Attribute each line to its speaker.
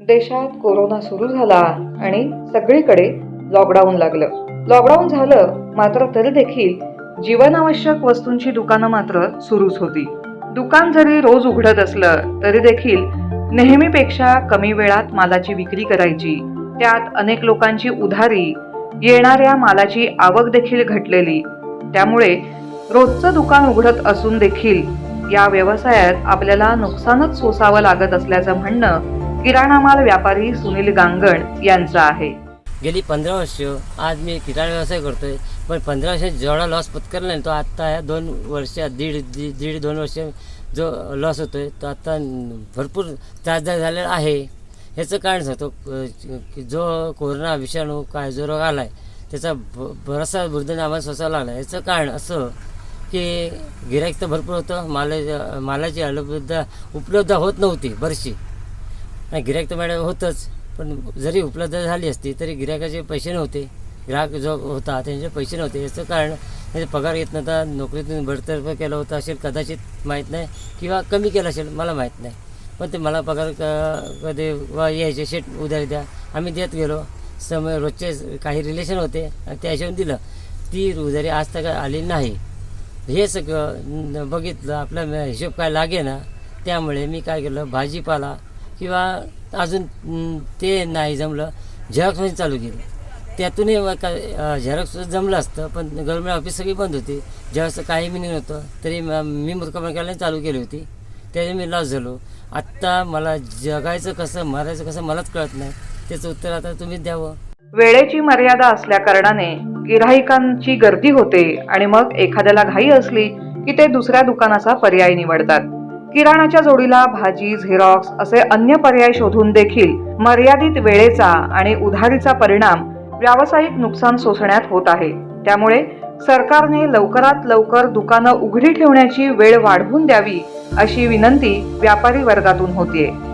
Speaker 1: देशात कोरोना सुरू झाला आणि सगळीकडे लॉकडाऊन लागलं. लॉकडाऊन झालं मात्र तरी देखील जीवनावश्यक वस्तूंची दुकानं मात्र सुरूच होती. दुकान जरी रोज उघडत असलं तरी देखील नेहमीपेक्षा कमी वेळात मालाची विक्री करायची. त्यात अनेक लोकांची उधारी येणाऱ्या मालाची आवक देखील घटलेली. त्यामुळे रोजचं दुकान उघडत असून देखील या व्यवसायात आपल्याला नुकसानच सोसावं लागत असल्याचं म्हणणं किराणा माल व्यापारी सुनील गांगण यांचा आहे.
Speaker 2: गेली पंधरा वर्ष आज मी किराणा व्यवसाय करतोय पण पंधरा वर्षात जेवढा लॉस पत्करला नाही तो आत्ता या दोन वर्षात दीड दीड दीड दोन वर्ष जो लॉस होतोय तो आता भरपूर त्रासदायक झालेला आहे. ह्याचं कारण सांगतो जो कोरोना विषाणू काय जो रोग आला आहे त्याचा ब बराचसा बुर्धन आम्हाला सोसावा लागला याचं कारण असं की गिराईक तर भरपूर होतं माला मालाची अलबद्ध उपलब्ध होत नव्हती बरीचशी. नाही गिरायक तर मॅडम होतंच. पण जरी उपलब्ध झाली असती तरी गिरायकाचे पैसे नव्हते. ग्राहक जो होता त्यांचे पैसे नव्हते. याचं कारण त्याचे पगार येत नव्हता नोकरीतून बडतर्फ केलं होतं असेल कदाचित माहीत नाही किंवा कमी केलं असेल मला माहीत नाही. पण ते मला पगार क कधी वा यायचे शेट उधारी द्या. आम्ही देत गेलो. समय रोजचे काही रिलेशन होते आणि त्या हिशोबाने दिलं. ती उधारी आज तक आली नाही. हे सगळं बघितलं आपला हिशोब काय लागे ना त्यामुळे मी काय केलं भाजीपाला किंवा अजून ते नाही जमलं. झेरॉक्स मशीन चालू केलं. त्यातूनही का काय झेरॉक्स जमलं असतं पण गव्हर्मेंट ऑफिस सगळी बंद होती. जेव्हा काही मिनिंग नव्हतं. तरी मी मूर्खपण चालू केली होती. त्याने मी लॉस झालो. आत्ता मला जगायचं कसं मारायचं कसं मलाच कळत नाही. त्याचं उत्तर आता तुम्हीच द्यावं.
Speaker 1: वेळेची मर्यादा असल्या कारणाने गिराहिकांची गर्दी होते आणि मग एखाद्याला घाई असली की ते दुसऱ्या दुकानाचा पर्याय निवडतात. किराणाच्या जोडीला भाजी झेरॉक्स असे अन्य पर्याय शोधून देखील मर्यादित वेळेचा आणि उधारीचा परिणाम व्यावसायिक नुकसान सोसण्यात होत आहे. त्यामुळे सरकारने लवकरात लवकर दुकानं उघडी ठेवण्याची वेळ वाढवून द्यावी अशी विनंती व्यापारी वर्गातून होतीये.